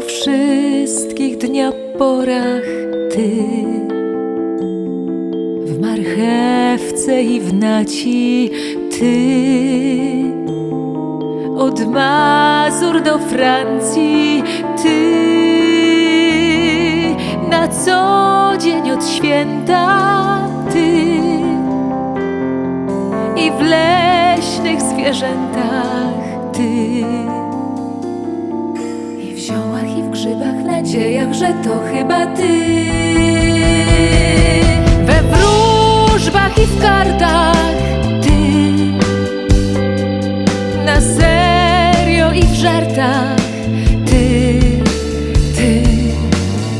wszystkich dnia porach ty. W marchewce i w naci ty. Od Mazur do Francji ty. Na co dzień od święta ty. I w leśnych zwierzętach ty ziołach i w grzybach nadziejach, że to chyba ty. We wróżbach i w kartach ty. Na serio i w żartach ty. Ty.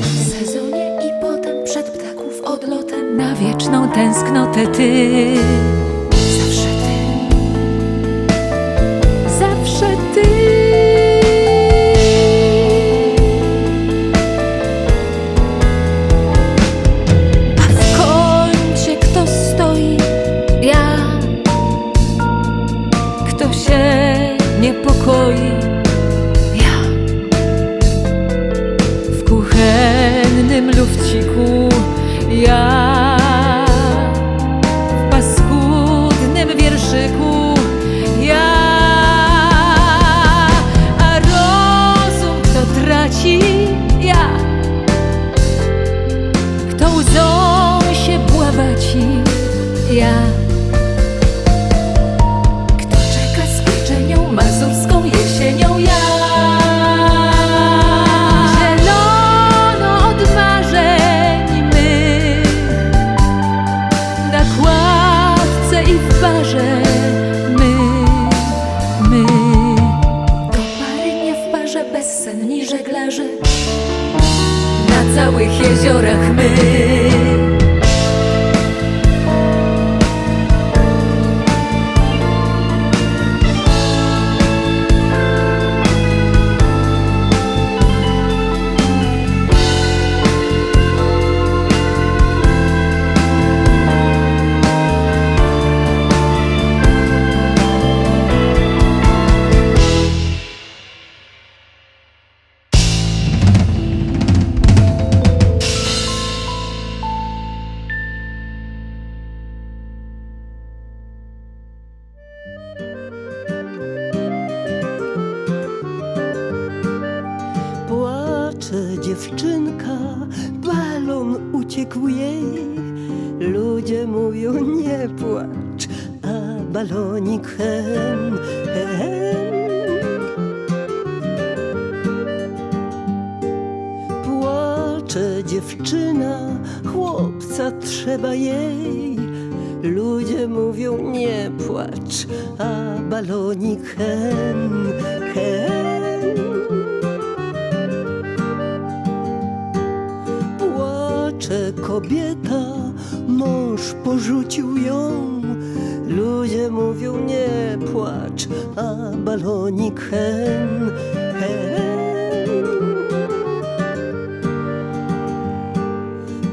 W sezonie i potem przed ptaków odlotem na wieczną tęsknotę ty. Zawsze ty. Zawsze ty goes on. Całych jeziorach my Płacze dziewczynka, balon uciekł jej. Ludzie mówią nie płacz, a balonik hen, hen. Płacze dziewczyna, chłopca trzeba jej. Ludzie mówią nie płacz, a balonik hen, kobieta, mąż porzucił ją. Ludzie mówią nie płacz, a balonik hen, hen.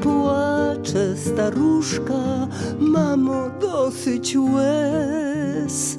Płacze staruszka, mamo dosyć łez,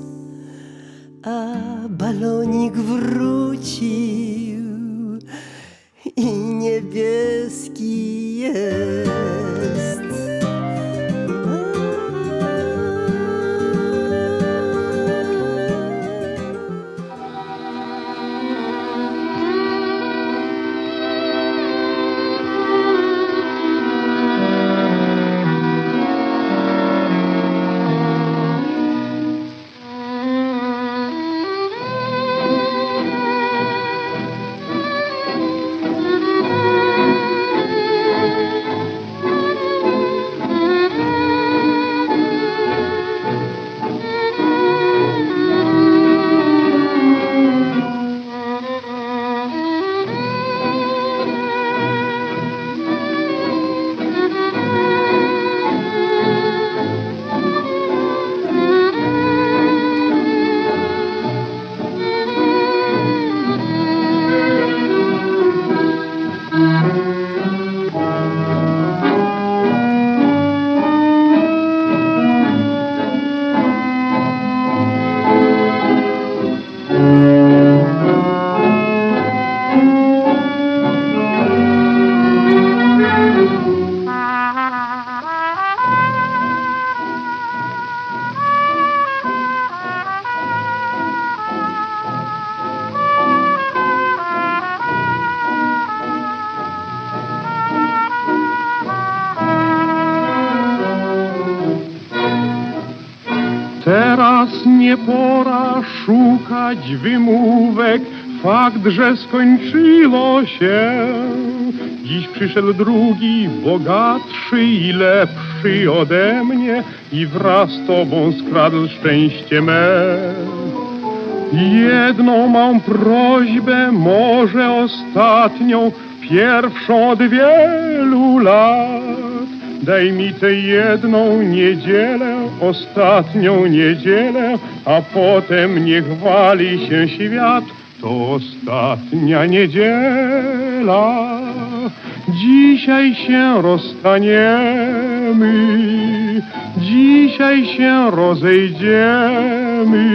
nie pora szukać wymówek, fakt, że skończyło się. Dziś przyszedł drugi, bogatszy i lepszy ode mnie i wraz z tobą skradł szczęście me. Jedną mam prośbę, może ostatnią, pierwszą od wielu lat. Daj mi tę jedną niedzielę, ostatnią niedzielę, a potem niech wali się świat. To ostatnia niedziela. Dzisiaj się rozstaniemy, dzisiaj się rozejdziemy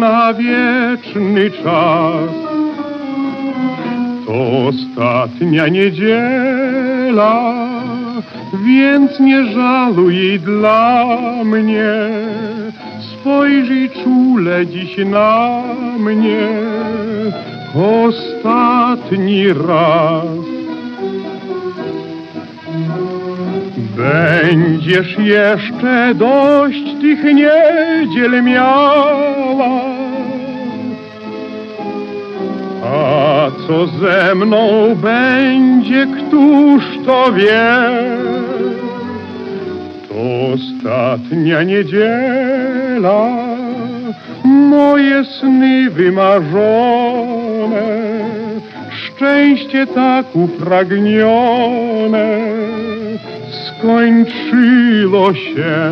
na wieczny czas. To ostatnia niedziela, więc nie żaluj dla mnie. Spojrzyj czule dziś na mnie, ostatni raz. Będziesz jeszcze dość tych niedziel miała. A co ze mną będzie, któż to wie? Ostatnia niedziela, moje sny wymarzone, szczęście tak upragnione skończyło się.